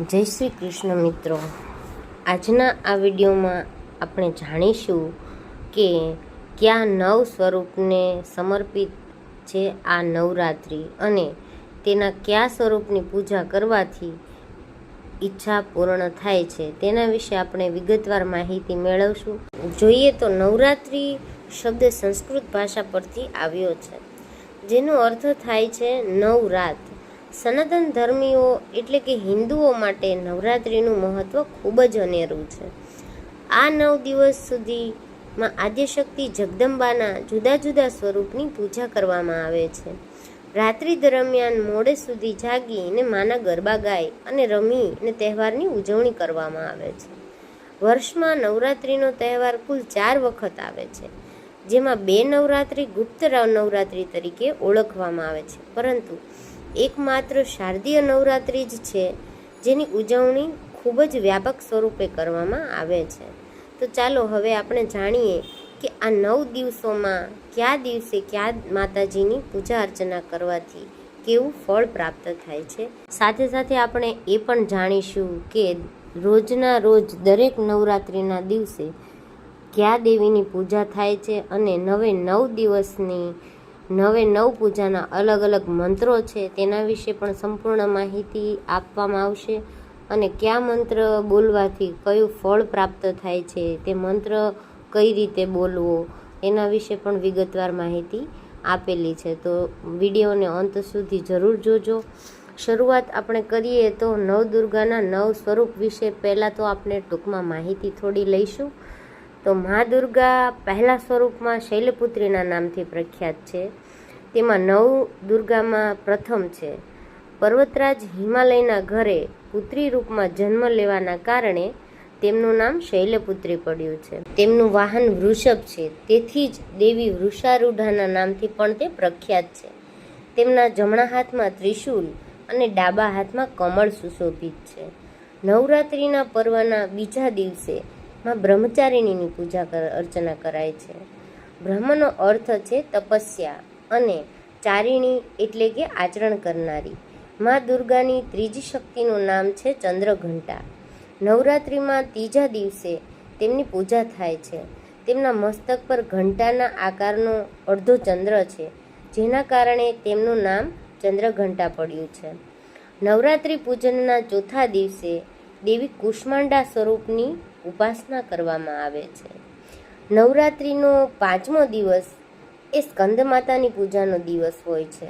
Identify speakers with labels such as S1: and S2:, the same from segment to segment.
S1: જય શ્રી કૃષ્ણ મિત્રો. આજના આ વિડીયોમાં આપણે જાણીશું કે કયા નવ સ્વરૂપને સમર્પિત છે આ નવરાત્રિ અને તેના કયા સ્વરૂપની પૂજા કરવાથી ઈચ્છા પૂર્ણ થાય છે તેના વિશે આપણે વિગતવાર માહિતી મેળવશું. જોઈએ તો નવરાત્રિ શબ્દ સંસ્કૃત ભાષા પરથી આવ્યો છે, જેનો અર્થ થાય છે નવ રાત સનાતન ધર્મીઓ એટલે કે હિન્દુઓ માટે નવરાત્રિનું મહત્ત્વ ખૂબ જ અનેરું છે. આ નવ દિવસ સુધીમાં આદ્યશક્તિ જગદંબાના જુદા જુદા સ્વરૂપની પૂજા કરવામાં આવે છે. રાત્રિ દરમિયાન મોડે સુધી જાગીને માના ગરબા ગાય અને રમી અને તહેવારની ઉજવણી કરવામાં આવે છે. વર્ષમાં નવરાત્રિનો તહેવાર કુલ ચાર વખત આવે છે, જેમાં બે નવરાત્રિ ગુપ્ત નવરાત્રિ તરીકે ઓળખવામાં આવે છે. પરંતુ એકમાત્ર શારદીય નવરાત્રિ જ છે, જેની ઉજવણી ખૂબ જ વ્યાપક સ્વરૂપે કરવામાં આવે છે. તો ચાલો હવે આપણે જાણીએ કે આ નવ દિવસોમાં કયા દિવસે કયા માતાજીની પૂજા અર્ચના કરવાથી કેવું ફળ પ્રાપ્ત થાય છે? સાથે સાથે આપણે એ પણ જાણીશું કે રોજના રોજ દરેક નવરાત્રિના દિવસે કયા દેવીની પૂજા થાય છે અને નવે નવ દિવસની નવે નવ પૂજાના અલગ અલગ મંત્રો છે, તેના વિશે પણ સંપૂર્ણ માહિતી આપવામાં આવશે. અને કયા મંત્ર બોલવાથી કયું ફળ પ્રાપ્ત થાય છે, તે મંત્ર કઈ રીતે બોલવો, એના વિશે પણ વિગતવાર માહિતી આપેલી છે. તો વિડીયોને અંત સુધી જરૂર જોજો. શરૂઆત આપણે કરીએ તો નવદુર્ગાના નવ સ્વરૂપ વિશે પહેલાં તો આપણે ટૂંકમાં માહિતી થોડી લઈશું. તો મા દુર્ગા પહેલા સ્વરૂપમાં શૈલપુત્રીના નામથી પ્રખ્યાત છે. તેમાં નવ દુર્ગામાં પ્રથમ છે. પર્વતરાજ હિમાલયના ઘરે પુત્રી રૂપમાં જન્મ લેવાના કારણે તેમનું નામ શૈલપુત્રી પડ્યું છે. તેમનું વાહન વૃષભ છે. તેથી જ દેવી વૃષારૂઢાના નામથી પણ તે પ્રખ્યાત છે. તેમના જમણા હાથમાં ત્રિશૂલ અને ડાબા હાથમાં કમળ સુશોભિત છે. નવરાત્રિના પર્વના બીજા દિવસે માં બ્રહ્મચારિણીની પૂજા અર્ચના કરાય છે. બ્રહ્મનો અર્થ છે તપસ્યા અને ચારિણી એટલે કે આચરણ કરનારી. મા દુર્ગાની ત્રીજી શક્તિનું નામ છે ચંદ્રઘંટા. નવરાત્રિમાં ત્રીજા દિવસે તેમની પૂજા થાય છે. તેમના મસ્તક પર ઘંટાના આકારનો અડધો ચંદ્ર છે, જેના કારણે તેમનું નામ ચંદ્રઘંટા પડ્યું છે. નવરાત્રિ પૂજનના ચોથા દિવસે દેવી કુષ્માંડા સ્વરૂપની ઉપાસના કરવામાં આવે છે. નવરાત્રિનો પાંચમો દિવસ એ સ્કંદ માતાની પૂજાનો દિવસ હોય છે.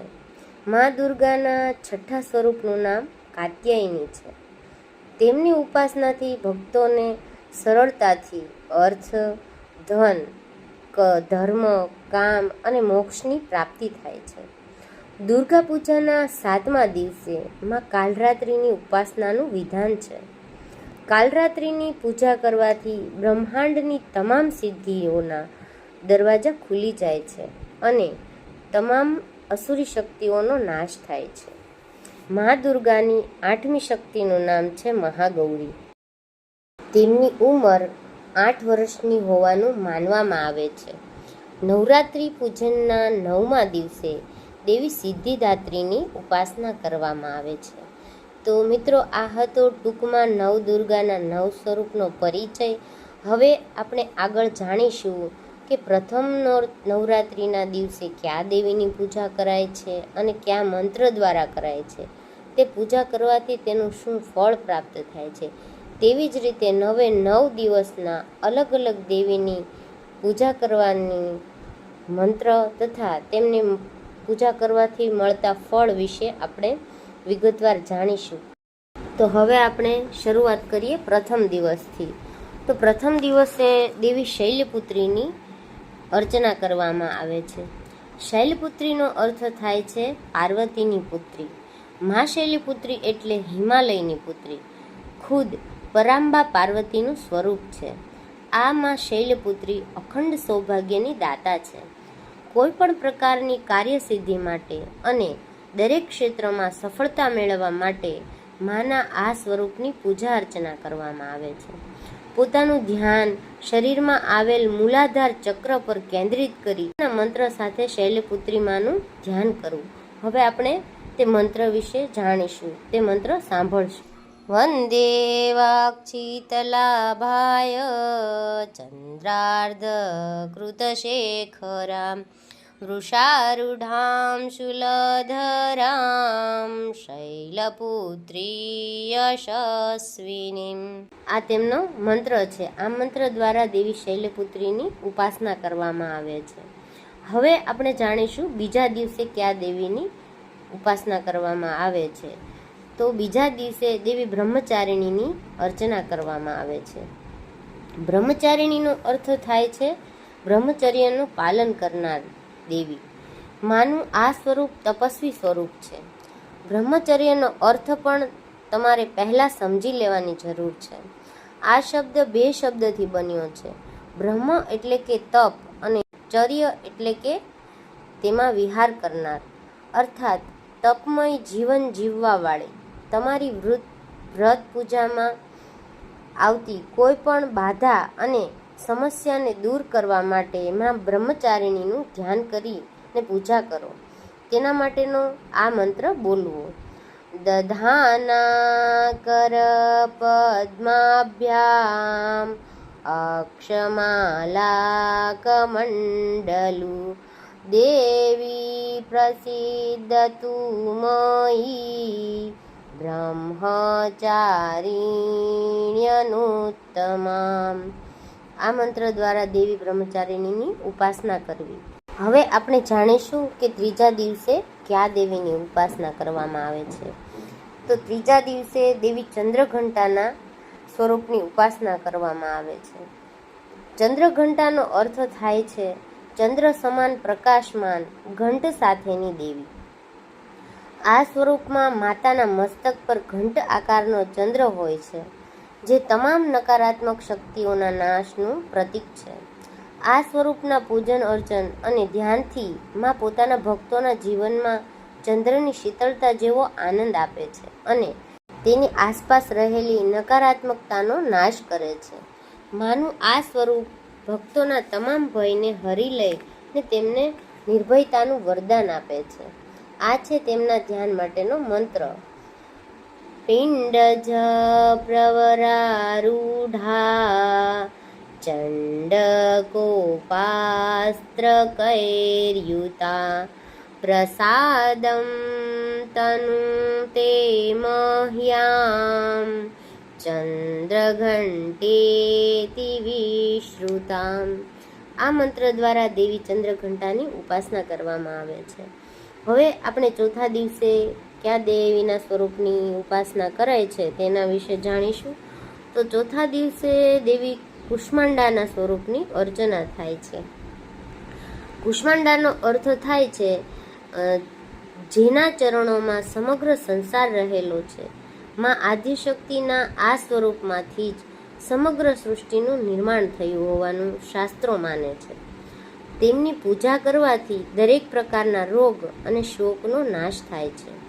S1: મા દુર્ગાના છઠ્ઠા સ્વરૂપનું નામ કાત્યાયની છે. તેમની ઉપાસનાથી ભક્તોને સરળતાથી અર્થ, ધન, ક, ધર્મ, કામ અને મોક્ષની પ્રાપ્તિ થાય છે. દુર્ગા પૂજાના સાતમા દિવસે માં કાલરાત્રિની ઉપાસનાનું વિધાન છે. કાલરાત્રિની પૂજા કરવાથી બ્રહ્માંડની તમામ સિદ્ધિઓના દરવાજા ખુલી જાય છે અને તમામ અસુરી શક્તિઓનો નાશ થાય છે. મા દુર્ગાની આઠમી શક્તિનું નામ છે મહાગૌરી. તેમની ઉંમર આઠ વર્ષની હોવાનું માનવામાં આવે છે. નવરાત્રિ પૂજનના નવમા દિવસે દેવી સિદ્ધિદાત્રીની ઉપાસના કરવામાં આવે છે. તો મિત્રો, આ હતો ટૂંકમાં નવ દુર્ગાના નવ સ્વરૂપનો પરિચય. હવે આપણે આગળ જાણીશું કે પ્રથમ નવરાત્રિના દિવસે કયા દેવીની પૂજા કરાય છે અને કયા મંત્ર દ્વારા કરાય છે. તે પૂજા કરવાથી તેનું શું ફળ પ્રાપ્ત થાય છે. તેવી જ રીતે નવે નવ દિવસના અલગ અલગ દેવીની પૂજા કરવાની મંત્ર તથા તેમની પૂજા કરવાથી મળતા ફળ વિશે આપણે વિગતવાર જાણીશું. તો હવે આપણે શરૂઆત કરીએ પ્રથમ દિવસથી. તો પ્રથમ દિવસે દેવી શૈલપુત્રીની અર્ચના કરવામાં આવે છે. શૈલપુત્રીનો અર્થ થાય છે પાર્વતીની પુત્રી. મા શૈલપુત્રી એટલે હિમાલયની પુત્રી. ખુદ પરાંબા પાર્વતીનું સ્વરૂપ છે. આ મા શૈલપુત્રી અખંડ સૌભાગ્યની દાતા છે. કોઈ પણ પ્રકારની કાર્યસિદ્ધિ માટે અને દરેક ક્ષેત્રમાં સફળતા મેળવવા માટે માના આ સ્વરૂપની પૂજા અર્ચના કરવામાં આવે છે. પોતાનું ધ્યાન શરીરમાં આવેલ મૂલાધાર ચક્ર પર કેન્દ્રિત કરી મંત્ર સાથે શૈલપુત્રી માનું ધ્યાન કરવું. હવે આપણે તે મંત્ર વિશે જાણીશું. તે મંત્ર સાંભળશું. વંદે વાક્ષિતલાભાય ચંદ્રાર્ધકૃતશેખરામ વૃષારૂઢાં શૂલધરાં શૈલપુત્રી યશસ્વિનીમ આ તેમનો મંત્ર છે. આ મંત્ર દ્વારા દેવી શૈલપુત્રીની ઉપાસના કરવામાં આવે છે. હવે આપણે જાણીશું બીજા દિવસે કયા દેવીની ઉપાસના કરવામાં આવે છે. તો બીજા દિવસે દેવી બ્રહ્મચારિણીની અર્ચના કરવામાં આવે છે. બ્રહ્મચારિણીનો અર્થ થાય છે બ્રહ્મચર્યનું પાલન કરનાર. દેવી. માનું આ સ્વરૂપ તપસ્વી સ્વરૂપ છે. બ્રહ્મચર્યનો અર્થ પણ તમારે પહેલાં સમજી લેવાની જરૂર છે. આ શબ્દ બે શબ્દથી બન્યો છે. બ્રહ્મ એટલે કે તપ અને ચર્ય એટલે કે તેમાં વિહાર કરનાર. અર્થાત, તપમય જીવન જીવવાવાળી તમારી વૃત વ્રત પૂજામાં આવતી કોઈ પણ બાધા અને સમસ્યાને દૂર કરવા માટે એમાં બ્રહ્મચારિણીનું ધ્યાન કરીને પૂજા કરો. તેના માટેનો આ મંત્ર બોલવો. દધાના કર પદ્માભ્યામ અક્ષમાલા કમંડલુ દેવી પ્રસિદ્ધતુ મયી બ્રહ્મચારિણ્યનુત્તમામ. આ મંત્ર દ્વારા દેવી બ્રહ્મચારિણીની ઉપાસના કરવી. હવે આપણે જાણીશું કે ત્રીજા દિવસે કયા દેવીની ઉપાસના કરવામાં આવે છે. તો ત્રીજા દિવસે દેવી ચંદ્રઘંટાના સ્વરૂપની ઉપાસના કરવામાં આવે છે. ચંદ્રઘંટાનો અર્થ થાય છે ચંદ્ર સમાન પ્રકાશમાન ઘંટ સાથેની દેવી. આ સ્વરૂપમાં માતાના મસ્તક પર ઘંટ આકારનો ચંદ્ર હોય છે. જે તમામ નકારાત્મક શક્તિઓના નાશનું પ્રતીક છે. આ સ્વરૂપના પૂજન, અર્ચન અને ધ્યાનથી માં પોતાના ભક્તોના જીવનમાં ચંદ્રની શીતળતા જેવો આનંદ આપે છે અને તેની આસપાસ રહેલી નકારાત્મકતાનો નાશ કરે છે. માનું આ સ્વરૂપ ભક્તોના તમામ ભયને હરી લે ને તેમને નિર્ભયતાનું વરદાન આપે છે. આ છે તેમના ધ્યાન માટેનો મંત્ર. પિંડ જ પ્રવરારૂઢા ચંડ કોપાસ્ત્ર કૈર્યુતા પ્રસાદમ તનુ તે મહ્યામ ચંદ્રઘંટેતિ આ મંત્ર દ્વારા દેવી ચંદ્રઘંટાની ઉપાસના કરવામાં આવે છે. હવે આપણે ચોથા દિવસે કયા દેવીના સ્વરૂપની ઉપાસના કરાય છે તેના વિશે જાણીશું. તો ચોથા દિવસે દેવી કુષ્માંડાના સ્વરૂપની અર્ચના થાય છે. કુષ્માંડાનો અર્થ થાય છે જેના ચરણોમાં સમગ્ર સંસાર રહેલો છે. માં આદિશક્તિના આ સ્વરૂપમાંથી જ સમગ્ર સૃષ્ટિનું નિર્માણ થયું હોવાનું શાસ્ત્રો માને છે. તેમની પૂજા કરવાથી દરેક પ્રકારના રોગ અને શોકનો નાશ થાય છે.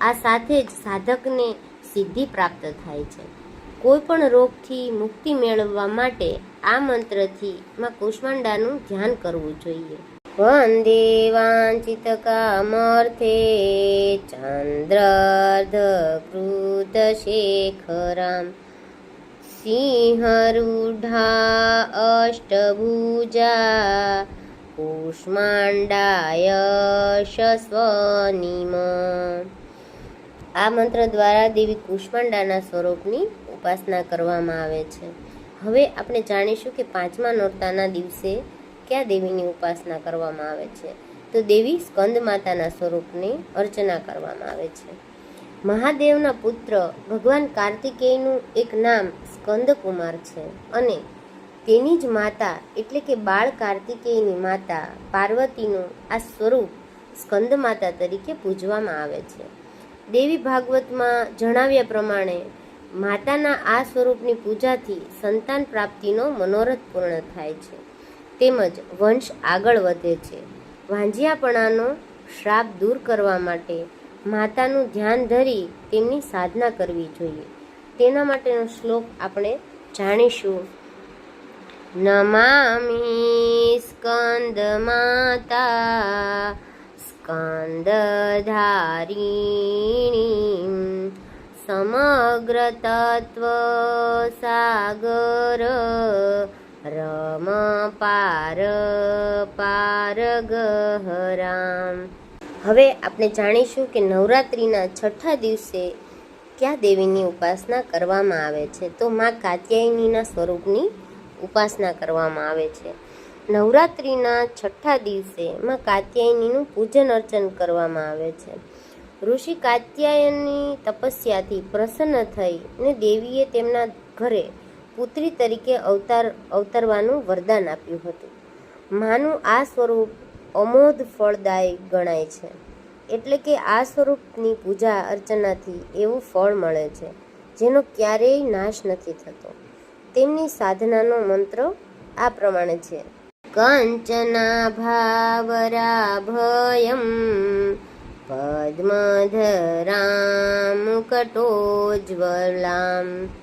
S1: આ સાથે જ સાધકને સિદ્ધિ પ્રાપ્ત થાય છે. કોઈ પણ રોગથી મુક્તિ મેળવવા માટે આ મંત્રથી માં કુષ્માંડાનું ધ્યાન કરવું જોઈએ. વંદે વાંચિત કામર્થે ચંદ્રાર્ધકૃત શેખરામ સિંહરૂઢા અષ્ટભુજા કુષ્માંડાય શસ્વનિમ. આ મંત્ર દ્વારા દેવી કુષ્માંડાના સ્વરૂપની ઉપાસના કરવામાં આવે છે. હવે આપણે જાણીશું કે પાંચમા નોરતાના દિવસે કયા દેવીની ઉપાસના કરવામાં આવે છે. તો દેવી સ્કંદ માતાના સ્વરૂપની અર્ચના કરવામાં આવે છે. મહાદેવના પુત્ર ભગવાન કાર્તિકેયનું એક નામ સ્કંદકુમાર છે અને તેની જ માતા એટલે કે બાળ કાર્તિકેયની માતા પાર્વતીનું આ સ્વરૂપ સ્કંદ માતા તરીકે પૂજવામાં આવે છે. દેવી ભાગવતમાં જણાવ્યા પ્રમાણે, માતાના આ સ્વરૂપની પૂજાથી સંતાન પ્રાપ્તિનો મનોરથ પૂર્ણ થાય છે. તેમજ વંશ આગળ વધે છે. વાંજિયાપણાનો શ્રાપ દૂર કરવા માટે માતાનું ધ્યાન ધરી તેમની સાધના કરવી જોઈએ. તેના માટેનો શ્લોક આપણે જાણીશું. નમામિ સ્કંદ માતા સ્કંદધારિણી સમગ્ર તત્વ સાગર રમ પાર પાર ગહરામ હવે આપણે જાણીશું કે નવરાત્રિના છઠ્ઠા દિવસે કયા દેવીની ઉપાસના કરવામાં આવે છે. તો માં કાત્યાયનીના સ્વરૂપની ઉપાસના કરવામાં આવે છે. નવરાત્રિના છઠ્ઠા દિવસે માં કાત્યાયનીનું પૂજન અર્ચન કરવામાં આવે છે. ઋષિ કાત્યાયનની તપસ્યાથી પ્રસન્ન થઈ ને દેવીએ તેમના ઘરે પુત્રી તરીકે અવતાર, અવતરવાનું વરદાન આપ્યું હતું. માનું આ સ્વરૂપ અમોધ ફળદાય ગણાય છે. એટલે કે આ સ્વરૂપની પૂજા અર્ચનાથી એવું ફળ મળે છે, જેનો ક્યારેય નાશ નથી થતો. તેમની સાધનાનો મંત્ર આ પ્રમાણે છે. કંચના ભાવરાભયમ પદ્મધરામ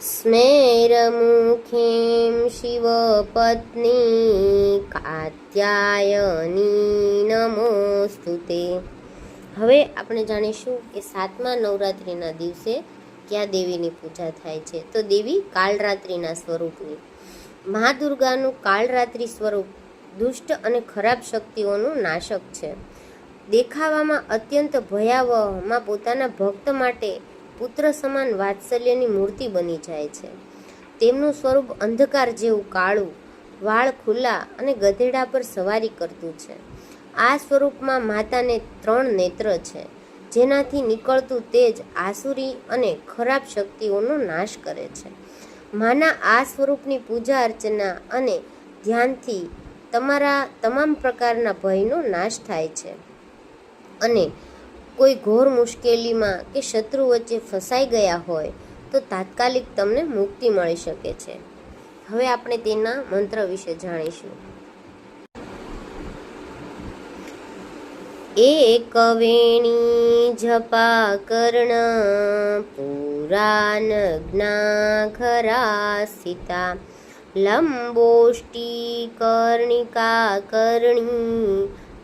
S1: स्मेरमुखीं शिवपत्नी કાત્યાયની નમોસ્તુતે હવે આપણે જાણીશું કે સાતમા નવરાત્રિના દિવસે ક્યાં દેવીની પૂજા થાય છે. તો દેવી કાલરાત્રિના સ્વરૂપની. મા દુર્ગાનું કાલરાત્રિ સ્વરૂપ દુષ્ટ અને ખરાબ શક્તિઓનું નાશક છે. દેખાવામાં અત્યંત ભયાવહમાં પોતાના ભક્ત માટે પુત્ર સમાન વાત્સલ્યની મૂર્તિ બની જાય છે. તેમનું સ્વરૂપ અંધકાર જેવું કાળું, વાળ ખુલ્લા અને ગધેડા પર સવારી કરતું છે. આ સ્વરૂપમાં માતાને ત્રણ નેત્ર છે, જેનાથી નીકળતું તેજ આસુરી અને ખરાબ શક્તિઓનો નાશ કરે છે. માના આ સ્વરૂપની પૂજા અર્ચના અને ધ્યાનથી તમારા તમામ પ્રકારના ભયનો નાશ થાય છે. અને કોઈ ઘોર મુશ્કેલીમાં કે શત્રુ વચ્ચે ફસાઈ ગયા હોય, તો તાત્કાલિક તમને મુક્તિ મળી શકે છે. હવે આપણે તેના મંત્ર વિશે જાણીશું. એક વેણી જપા કર્ણ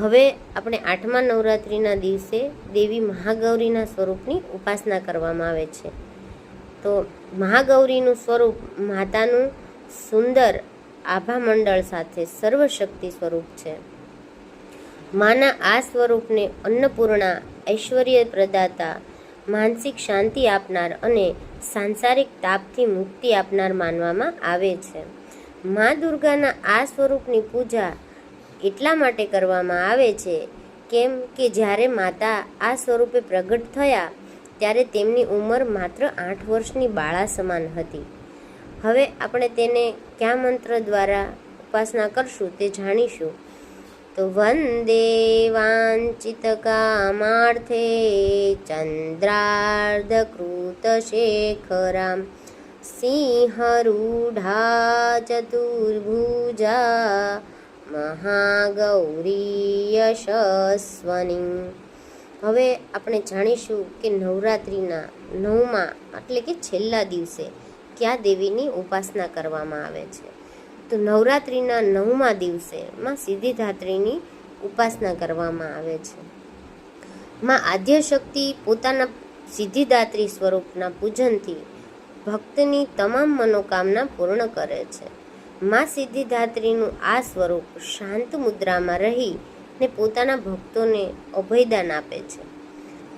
S1: હવે આપણે આઠમા નવરાત્રિના દિવસે દેવી મહાગૌરીના સ્વરૂપની ઉપાસના કરવામાં આવે છે. તો મહાગૌરીનું સ્વરૂપ માતાનું સુંદર આભા મંડળ સાથે સર્વશક્તિ સ્વરૂપ છે. માના આ સ્વરૂપને અન્નપૂર્ણા, ઐશ્વર્ય પ્રદાતા, માનસિક શાંતિ આપનાર અને સાંસારિક તાપથી મુક્તિ આપનાર માનવામાં આવે છે. મા દુર્ગાના આ સ્વરૂપની પૂજા એટલા માટે કરવામાં આવે છે, કેમ કે જ્યારે માતા આ સ્વરૂપે પ્રગટ થયા, ત્યારે તેમની ઉંમર માત્ર આઠ વર્ષની બાળા સમાન હતી. હવે આપણે તેને કયા મંત્ર દ્વારા ઉપાસના કરશું તે જાણીશું. તો વંદે વાંચિત કામાર્થે ચંદ્રાર્ધકૃત શેખરામ, સિંહરૂઢા ચતુર્ભુજા મહાગૌરી યશસ્વની હવે આપણે જાણીશું કે નવરાત્રિના નવમા એટલે કે છેલ્લા દિવસે કયા દેવીની ઉપાસના કરવામાં આવે છે. તો નવરાત્રિના નવમા દિવસે માં સિદ્ધિધાત્રીની ઉપાસના કરવામાં આવે છે. માં આદ્યશક્તિ પોતાના સિદ્ધિદાત્રી સ્વરૂપના પૂજનથી ભક્તની તમામ મનોકામના પૂર્ણ કરે છે. માં સિદ્ધિદાત્રીનું આ સ્વરૂપ શાંત મુદ્રામાં રહી ને પોતાના ભક્તોને અભયદાન આપે છે.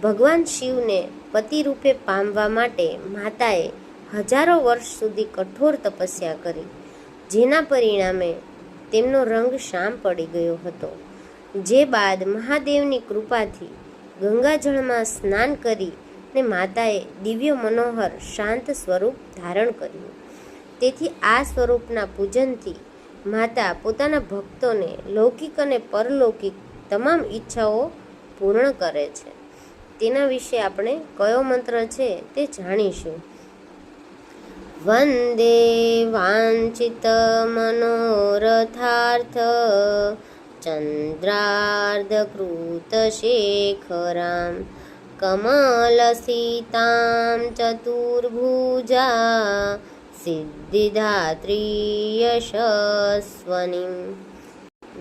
S1: ભગવાન શિવને પતિ રૂપે પામવા માટે માતાએ હજારો વર્ષ સુધી કઠોર તપસ્યા કરી, જેના પરિણામે તેમનો રંગ શામ પડી ગયો હતો. જે બાદ મહાદેવની કૃપાથી ગંગાજળમાં સ્નાન કરી ને માતાએ દિવ્ય મનોહર શાંત સ્વરૂપ ધારણ કર્યું. તેથી આ સ્વરૂપના પૂજનથી માતા પોતાના ભક્તોને લૌકિક અને પરલૌકિક તમામ ઈચ્છાઓ પૂર્ણ કરે છે. તેના વિશે આપણે કયો મંત્ર છે તે જાણીશું. વંદે વાંચિત મનોરથાર્થ ચંદ્રાર્ધકૃત ચંદ્રાર્ધકૃતશેખરામ કમલસીતામ ચતુર્ભુજા સિદ્ધિદાત્રી યશસ્વનીમ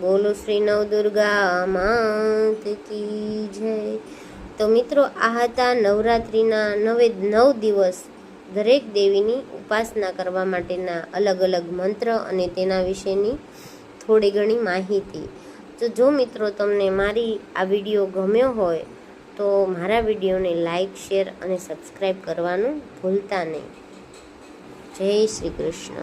S1: બોલો શ્રી નવદુર્ગા માત કી જય તો મિત્રો આ હતા નવરાત્રિના નવે નવ દિવસ દરેક દેવીની ઉપાસના કરવા માટેના અલગ અલગ મંત્ર અને તેના વિશેની થોડી ઘણી માહિતી. તો જો મિત્રો તમને મારી આ વીડિયો ગમ્યો હોય, તો મારા વિડીયોને લાઈક, શેર અને સબસ્ક્રાઈબ કરવાનું ભૂલતા નહીં. જય શ્રી કૃષ્ણ.